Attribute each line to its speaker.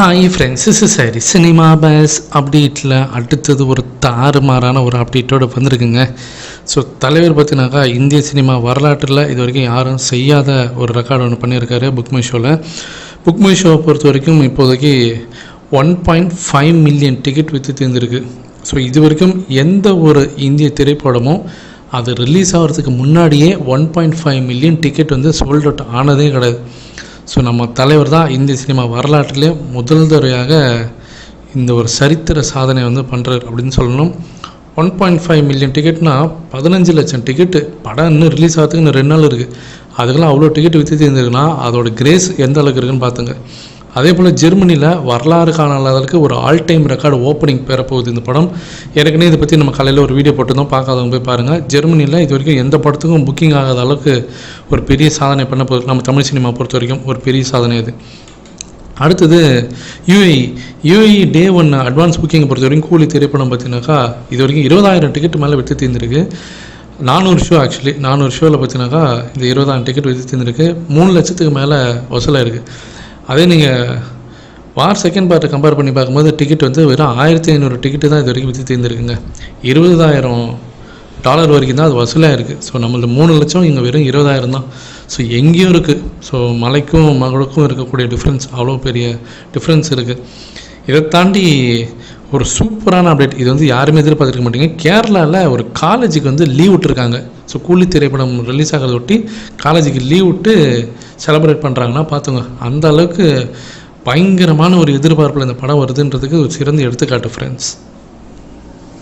Speaker 1: Hi friends is சரி cinema base அப்டேட்டில் அடுத்தது ஒரு தாறுமாறான ஒரு அப்டேட்டோடு வந்திருக்குங்க. ஸோ தலைவர் பார்த்தினாக்கா இந்திய சினிமா வரலாற்றில் இது வரைக்கும் யாரும் செய்யாத ஒரு ரெக்கார்டு ஒன்று பண்ணியிருக்காரு புக் மை ஷோவில் புக் மை ஷோவை பொறுத்த வரைக்கும் இப்போதைக்கு one point five million ticket விற்று தீர்ந்துருக்கு. ஸோ இது வரைக்கும் எந்த ஒரு இந்திய திரைப்படமும் அது ரிலீஸ் ஆகிறதுக்கு முன்னாடியே one point five million ticket வந்து சோல்ட் அவுட் ஆனதே கிடையாது. ஸோ நம்ம தலைவர் தான் இந்திய சினிமா வரலாற்றிலே முதல் தடவையாக இந்த ஒரு சரித்திர சாதனை வந்து பண்ணுறாரு அப்படின்னு சொல்லணும். ஒன் பாயிண்ட் ஃபைவ் மில்லியன் டிக்கெட்னா பதினஞ்சு லட்சம் டிக்கெட்டு படம் இன்னும் ரிலீஸ் ஆகிறதுக்கு இன்னும் ரெண்டு நாள் இருக்குது அதுக்கெல்லாம் அவ்வளோ டிக்கெட் விற்று தீர்ந்துருக்குன்னா அதோட கிரேஸ் எந்த அளவுக்கு இருக்குன்னு பார்த்துங்க. அதே போல் ஜெர்மனியில் வரலாறு காணாத அளவுக்கு ஒரு ஆல் டைம் ரெக்கார்டு ஓப்பனிங் பெறப்போகுது இந்த படம். ஏற்கனவே இதை பற்றி நம்ம காலையில் ஒரு வீடியோ போட்டிருந்தோம். பார்க்காதவங்க போய் பாருங்கள் ஜெர்மனியில் இது வரைக்கும் எந்த படத்துக்கும் புக்கிங் ஆகாத அளவுக்கு ஒரு பெரிய சாதனை பண்ண போகுது. நம்ம தமிழ் சினிமா பொறுத்த வரைக்கும் ஒரு பெரிய சாதனை இது. அடுத்தது UAE UAE day one advance புக்கிங்கை பொறுத்த வரைக்கும் கூலி திரைப்படம் பார்த்தீங்கன்னாக்கா இது வரைக்கும் இருபதாயிரம் டிக்கெட் மேலே விற்று தீர்ந்துருக்கு. நானூறு ஷோ ஆக்சுவலி நானூறு ஷோவில் பார்த்தீங்கன்னாக்கா இந்த இருபதாயிரம் டிக்கெட் விற்று தீர்ந்துருக்கு. மூணு லட்சத்துக்கு மேலே வசூலாக இருக்குது அதே நீங்கள் வார் செகண்ட் பார்ட்டை கம்பேர் பண்ணி பார்க்கும்போது டிக்கெட் வந்து வெறும் ஆயிரத்தி ஐநூறு டிக்கெட்டு தான் இது வரைக்கும் விற்று தீர்ந்துருக்குங்க. இருபதாயிரம் டாலர் வரைக்கும் தான் அது வசூலாக இருக்குது ஸோ நம்மளது மூணு லட்சம் இங்கே வெறும் இருபதாயிரம் தான். ஸோ எங்கேயும் இருக்குது ஸோ மலைக்கும் மகளுக்கும் இருக்கக்கூடிய டிஃப்ரென்ஸ் அவ்வளோ பெரிய டிஃப்ரென்ஸ் இருக்குது இதை தாண்டி ஒரு சூப்பரான அப்டேட் இது வந்து யாருமே எதிர்பார்த்துருக்க மாட்டீங்க. கேரளாவில் ஒரு காலேஜுக்கு வந்து லீவ் விட்டுருக்காங்க. ஸோ கூலி திரைப்படம் ரிலீஸ் ஆகிறத ஒட்டி காலேஜுக்கு லீவ் விட்டு செலப்ரேட் பண்ணுறாங்கன்னா பார்த்துங்க அந்த அளவுக்கு பயங்கரமான ஒரு எதிர்பார்ப்பில் இந்த படம் வருதுன்றதுக்கு ஒரு சிறந்த எடுத்துக்காட்டு ஃப்ரெண்ட்ஸ்